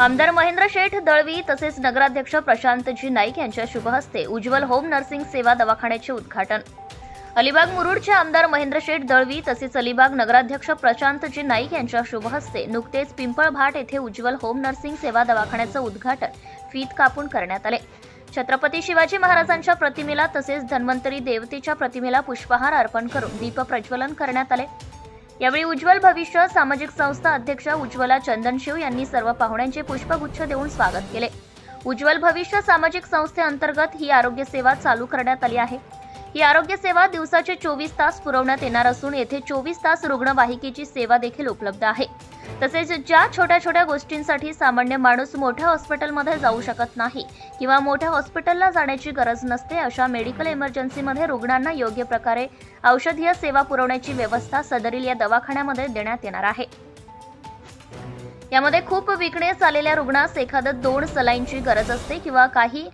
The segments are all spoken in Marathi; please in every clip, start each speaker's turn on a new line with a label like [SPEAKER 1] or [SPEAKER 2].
[SPEAKER 1] आमदार महेंद्र शेठ दळवी तसेच नगराध्यक्ष प्रशांतजी नाईक यांच्या शुभहस्ते उज्ज्वल होम नर्सिंग सेवा दवाखान्याचे उद्घाटन. अलिबाग मुरुडचे आमदार महेंद्र शेठ दळवी तसेच अलिबाग नगराध्यक्ष प्रशांतजी नाईक यांच्या शुभहस्ते नुकतेच पिंपळभाट येथे उज्ज्वल होम नर्सिंग सेवा दवाखान्याचं उद्घाटन फीत कापून करण्यात आले. छत्रपती शिवाजी महाराजांच्या प्रतिमेला तसेच धन्वंतरी देवतेच्या प्रतिमेला पुष्पहार अर्पण करून दीप प्रज्वलन करण्यात आले. यावेळी उज्ज्वल भविष्य सामाजिक संस्था अध्यक्ष उज्ज्वला चंदनशिव यांनी सर्व पाहुण्यांचे पुष्पगुच्छ देऊन स्वागत केले. उज्ज्वल भविष्य सामाजिक संस्थेअंतर्गत ही आरोग्य सेवा चालू करण्यात आली आहे. ही आरोग्य सेवा दिवसाचे चोवीस तास पुरवण्यात येणार असून येथे चोवीस तास रुग्णवाहिकेची सेवा देखील उपलब्ध आहे. तसेच ज्या छोट्या छोट्या गोष्टींसाठी सामान्य माणूस मोठ्या हॉस्पिटलमध्ये जाऊ शकत नाही किंवा मोठ्या हॉस्पिटलला जाण्याची गरज नसते अशा मेडिकल इमर्जन्सीमध्ये रुग्णांना योग्य प्रकारे औषधीय सेवा पुरवण्याची व्यवस्था सदरील या दवाखान्यामध्ये देण्यात येणार आहे. यामध्ये खूप विकनेस आलेल्या रुग्णास एखादं दोन सलाईनची गरज असते किंवा काही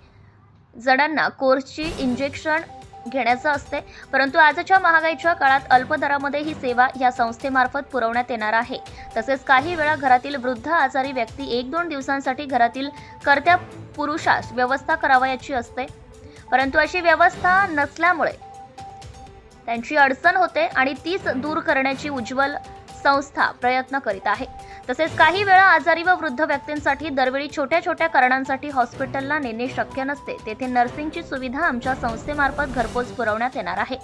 [SPEAKER 1] जणांना कोर्सची इंजेक्शन घेण्याचं असते परंतु आजच्या महागाईच्या काळात अल्प दरामध्ये ही सेवा या संस्थेमार्फत पुरवण्यात येणार आहे. तसेच काही वेळा घरातील वृद्ध आजारी व्यक्ती एक दोन दिवसांसाठी घरातील कर्त्या पुरुषास व्यवस्था करावयाची असते. परंतु अशी व्यवस्था नसल्यामुळे त्यांची अडचण होते आणि तीच दूर करण्याची उज्ज्वल संस्था प्रयत्न करीत आहे. तसेच काही वेळा आजारी व वृद्ध व्यक्तींसाठी दरवेळी छोट्या छोट्या कारणांसाठी हॉस्पिटलला नेणे शक्य नसते. तेथे नर्सिंगची सुविधा आमच्या संस्थेमार्फत घरपोच पुरवण्यात येणार आहे.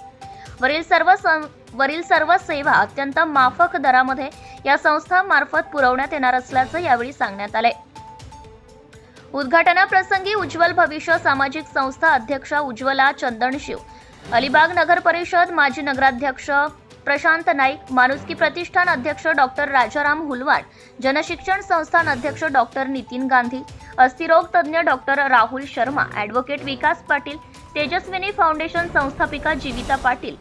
[SPEAKER 1] वरील सर्व सं- वरील सर्व सेवा अत्यंत माफक दरामध्ये या संस्थामार्फत पुरवण्यात येणार असल्याचं यावेळी सांगण्यात आले उद्घाटनाप्रसंगी उज्ज्वल भविष्य सामाजिक संस्था अध्यक्ष उज्ज्वला चंदनशिव अलिबाग नगर परिषद माजी नगराध्यक्ष प्रशांत नाईक माणुसकी प्रतिष्ठान अध्यक्ष डॉक्टर राजाराम हुलवाड जनशिक्षण संस्थान अध्यक्ष डॉक्टर नितीन गांधी अस्थिरोग तज्ज्ञ doctor Rahul Sharma advocate Vikas Patil Tejaswini foundation संस्थापिका जीविता पाटील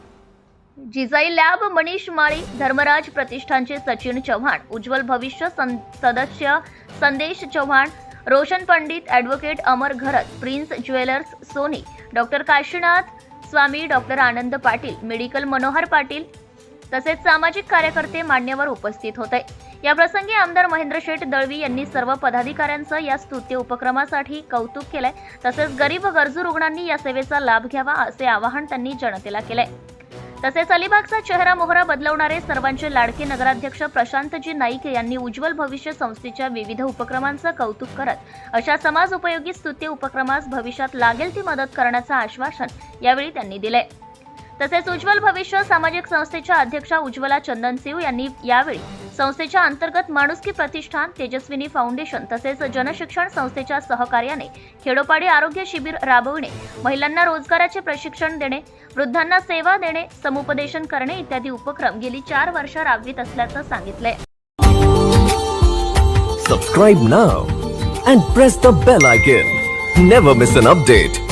[SPEAKER 1] जिजाई लॅब मनीष माळी धर्मराज प्रतिष्ठानचे सचिन चव्हाण उज्ज्वल भविष्य सं- सदस्य Sandesh Chavan Roshan Pandit advocate Amar Gharat Prince Jewellers Soni doctor Kashinath Swami doctor Anand Patil medical Manohar Patil तसेच सामाजिक कार्यकर्ते मान्यवर उपस्थित होते. या प्रसंगी आमदार महेंद्र शेठ दळवी यांनी सर्व पदाधिकाऱ्यांचं या स्तुत्य उपक्रमासाठी कौतुक केलंय. तसेच गरीब व गरजू रुग्णांनी या सेवेचा लाभ घ्यावा असे आवाहन त्यांनी जनतेला केलंय. तसेच अलिबागचा चेहरा मोहरा बदलवणारे सर्वांचे लाडके नगराध्यक्ष प्रशांतजी नाईक यांनी उज्ज्वल भविष्य संस्थेच्या विविध उपक्रमांचं कौतुक करत अशा समाज उपयोगी स्तुत्य उपक्रमास भविष्यात लागेल ती मदत करण्याचं आश्वासन यावेळी त्यांनी दिले तसेच उज्ज्वल भविष्य सामाजिक संस्थेच्या अध्यक्षा उज्ज्वला सिंह यांनी यावेळी संस्थेच्या अंतर्गत माणुसकी प्रतिष्ठान तेजस्विनी फाउंडेशन तसेच जनशिक्षण संस्थेच्या सहकार्याने खेडोपाडी आरोग्य शिबिर राबविणे महिलांना रोजगाराचे प्रशिक्षण देणे वृद्धांना सेवा देणे समुपदेशन करणे इत्यादी उपक्रम गेली चार वर्ष राबवित असल्याचं सांगितलंय.
[SPEAKER 2] Subscribe now and press the bell icon never miss an update